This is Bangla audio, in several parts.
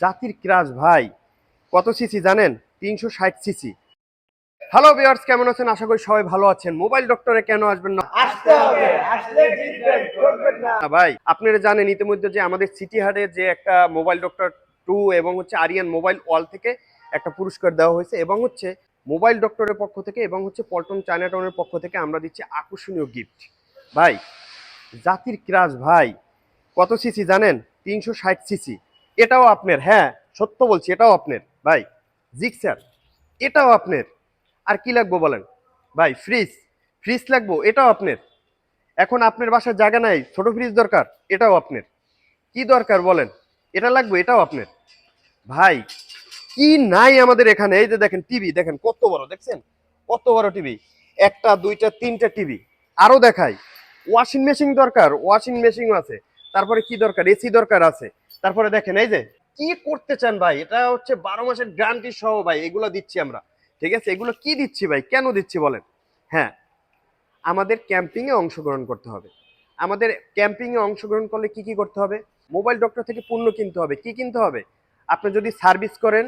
জাতির ক্রাশ ভাই। কত সিসি জানেন? তিনশো ষাট সিসি। হ্যালো ভিউয়ার্স কেমন আছেন? আশা করি সবাই ভালো আছেন। মোবাইল ডক্টরে কেন আসবেন না? আসতে হবে আসলে জিতবেন ঠকবেন না। ভাই আপনারা জানেন ইতিমধ্যে যে আমাদের সিটি হাটে যে একটা মোবাইল ডক্টর টু এবং হচ্ছে আরিয়ান মোবাইল ওয়াল থেকে একটা পুরস্কার দেওয়া হয়েছে এবং হচ্ছে মোবাইল ডক্টরের পক্ষ থেকে এবং হচ্ছে পল্টন চায়না টাউনের পক্ষ থেকে আমরা দিচ্ছি আকর্ষণীয় গিফট ভাই জাতির ক্রাশ ভাই। কত সিসি জানেন? তিনশো ষাট সিসি। এটাও আপনার হ্যাঁ সত্য বলছি, এটাও আপনার, ভাই জিক স্যার, এটাও আপনার। আর কি লাগবো বলেন? ভাই, ফ্রিজ ফ্রিজ লাগবো, এটাও আপনার। এখন আপনার বাসার জায়গা নাই, ছোট ফ্রিজ দরকার, এটাও আপনার। কি দরকার বলেন? এটা লাগবে, এটাও আপনার। ভাই, কি নাই আমাদের এখানে? এই যে দেখেন টিভি, দেখেন কত বড়, দেখছেন? কত বড় টিভি? একটা, দুইটা, তিনটা টিভি। আরও দেখাই। ওয়াশিং মেশিন দরকার, ওয়াশিং মেশিন আছে। তারপরে কি দরকার? এসি দরকার আছে। তারপরে দেখেন, এই যে কি করতে চান ভাই? এটা হচ্ছে বারো মাসের গ্যারান্টি সহ ভাই, এগুলো দিচ্ছি আমরা। ঠিক আছে? এগুলো কি দিচ্ছি ভাই? কেন দিচ্ছি বলেন? হ্যাঁ আমাদের ক্যাম্পিংয়ে অংশগ্রহণ করতে হবে। আমাদের ক্যাম্পিংয়ে অংশগ্রহণ করলে কি কি করতে হবে? মোবাইল ডক্টর থেকে পণ্য কিনতে হবে। কি কিনতে হবে? আপনি যদি সার্ভিস করেন,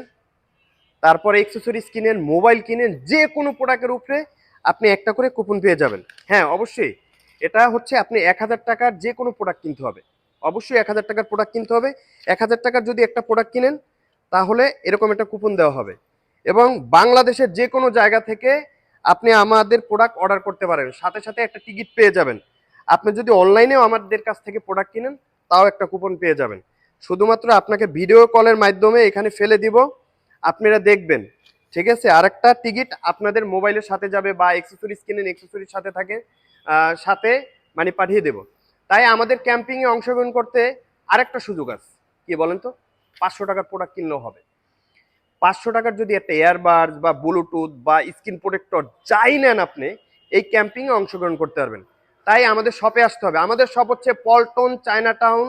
তারপরে এক্সেসরিজ কিনেন মোবাইল কিনেন, যে কোনো প্রোডাক্টের উপরে আপনি একটা করে কুপন পেয়ে যাবেন। হ্যাঁ অবশ্যই। এটা হচ্ছে আপনি এক হাজার টাকার যে কোনো প্রোডাক্ট কিনতে হবে। অবশ্যই এক হাজার টাকার প্রোডাক্ট কিনতে হবে। এক হাজার টাকার যদি একটা প্রোডাক্ট কিনেন, তাহলে এরকম একটা কুপন দেওয়া হবে। এবং বাংলাদেশের যে কোনো জায়গা থেকে আপনি আমাদের প্রোডাক্ট অর্ডার করতে পারেন। সাথে সাথে একটা টিকিট পেয়ে যাবেন। আপনি যদি অনলাইনেও আমাদের কাছ থেকে প্রোডাক্ট কিনেন, তাও একটা কুপন পেয়ে যাবেন। শুধুমাত্র আপনাকে ভিডিও কলের মাধ্যমে এখানে ফেলে দিব। আপনারা দেখবেন, ঠিক আছে? আরেকটা টিকিট আপনাদের মোবাইলের সাথে যাবে বা এক্সেসরিজ কিনেন এক্সেসরিজ সাথে থাকে সাথে মানে পাঠিয়ে দেব। তাই আমাদের ক্যাম্পিংয়ে অংশগ্রহণ করতে আরেকটা সুযোগ আছে। কি বলেন তো? পাঁচশো টাকার প্রোডাক্ট কিনলেও হবে। পাঁচশো টাকার যদি একটা এয়ারবাড বা ব্লুটুথ বা স্ক্রিন প্রোটেক্টর যাই নেন আপনি, এই ক্যাম্পিংয়ে অংশগ্রহণ করতে পারবেন। তাই আমাদের শপে আসতে হবে। আমাদের শপ হচ্ছে পল্টন চায়না টাউন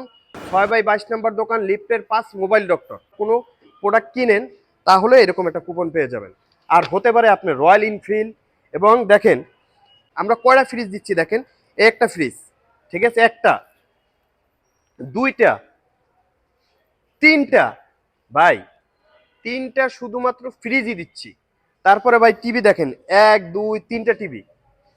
ছয় বাই বাইশ নম্বর দোকান, লিফটের পাস মোবাইল ডক্টর কোনো প্রোডাক্ট কিনেন, তাহলে এরকম একটা কুপন পেয়ে যাবেন। আর হতে পারে আপনি রয়্যাল ইনফিল্ড এবং দেখেন, আমরা কয়টা ফ্রিজ দিচ্ছি দেখেন? একটা ফ্রিজ ঠিক আছে? একটা, দুইটা, তিনটা, ভাই, তিনটা শুধুমাত্র ফ্রিজই দিচ্ছি। তারপরে ভাই টিভি দেখেন, এক, দুই, তিনটা টিভি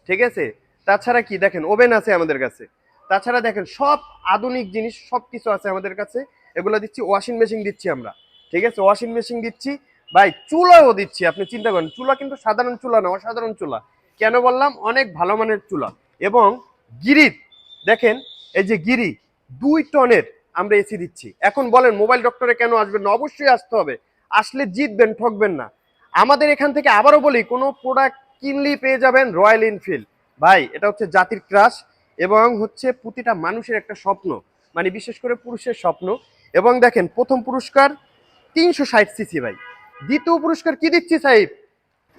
ঠিক আছে? তাছাড়া কি দেখেন ওভেন আছে আমাদের কাছে। তাছাড়া দেখেন, সব আধুনিক জিনিস সব কিছু আছে আমাদের কাছে। এগুলো দিচ্ছি ওয়াশিং মেশিন দিচ্ছি আমরা, ঠিক আছে? ওয়াশিং মেশিন দিচ্ছি। ভাই, চুলাও দিচ্ছি, আপনি চিন্তা করেন, চুলা কিন্তু সাধারণ চুলা না, অসাধারণ চুলা। কেন বললাম? অনেক ভালো মানের চুলা এবং গিরিট দেখেন, এই যে গিরি, দুই টনের আমরা এসি দিচ্ছি। এখন বলেন মোবাইল ডক্টরে কেন আসবেন না? অবশ্যই আসতে হবে। আসলে জিতবেন, ঠকবেন না। আমাদের এখান থেকে আবারও বলি, কোনো প্রোডাক্ট কিনলেই পেয়ে যাবেন রয়্যাল এনফিল্ড ভাই, এটা হচ্ছে জাতির ক্রাশ এবং হচ্ছে প্রতিটা মানুষের একটা স্বপ্ন। মানে বিশেষ করে পুরুষের স্বপ্ন। এবং দেখেন, প্রথম পুরস্কার তিনশো ষাট সিসি ভাই। দ্বিতীয় পুরস্কার কি দিচ্ছি, সাহেব?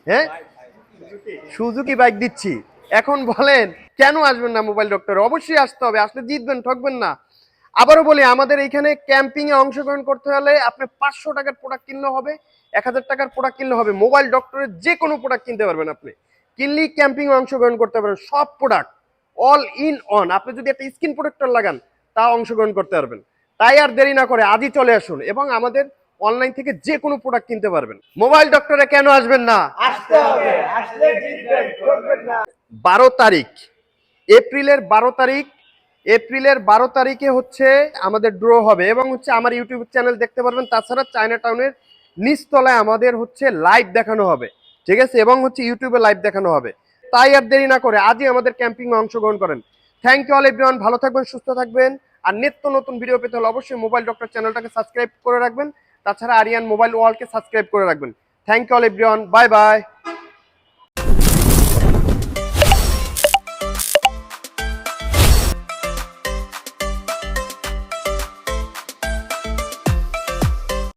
হ্যাঁ? সুজুকি বাইক দিচ্ছি। এখন বলেন, কেন আসবেন না মোবাইল ডক্টর? অবশ্যই আসতে হবে, আসলে জিতবেন, ঠকবেন না। আবারও বলি, আমাদের এইখানে ক্যাম্পিং এ অংশগ্রহণ করতে হলে আপনি পাঁচশো টাকার প্রোডাক্ট কিনলে হবে, এক হাজার টাকার প্রোডাক্ট কিনলে হবে। মোবাইল ডক্টরের যে কোনো প্রোডাক্ট কিনতে পারবেন আপনি। কিনলেই ক্যাম্পিং এ অংশগ্রহণ করতে পারবেন, সব প্রোডাক্ট অল ইন অন আপনি যদি একটা স্কিন প্রোটেক্টর লাগান তা অংশগ্রহণ করতে পারবেন। তাই আর দেরি না করে আজই চলে আসুন এবং আমাদের অনলাইন থেকে যে কোনো প্রোডাক্ট কিনতে পারবেন। মোবাইল ডক্টরে কেন আসবেন না? আসতে হবে, আসলে জিতবেন না। বারো তারিখ। এপ্রিলের বারো তারিখ, এপ্রিলের বারো তারিখে হচ্ছে আমাদের ড্র হবে এবং হচ্ছে আমার ইউটিউব চ্যানেল দেখতে পারবেন। তাছাড়া চায়না টাউনের নিচতলায় আমাদের হচ্ছে লাইভ দেখানো হবে। ঠিক আছে? এবং হচ্ছে ইউটিউবে লাইভ দেখানো হবে। তাই আর দেরি না করে আজই আমাদের ক্যাম্পিং অংশগ্রহণ করেন। থ্যাংক ইউ অল এভরিওয়ান ভালো থাকবেন, সুস্থ থাকবেন। আর নিত্য নতুন ভিডিও পেতে হলে অবশ্যই মোবাইল ডক্টর চ্যানেলটাকে সাবস্ক্রাইব করে রাখবেন। তাছাড়া আরিয়ান মোবাইল ওয়ার্ল্ডকে সাবস্ক্রাইব করে রাখবেন। Thank you all everyone bye bye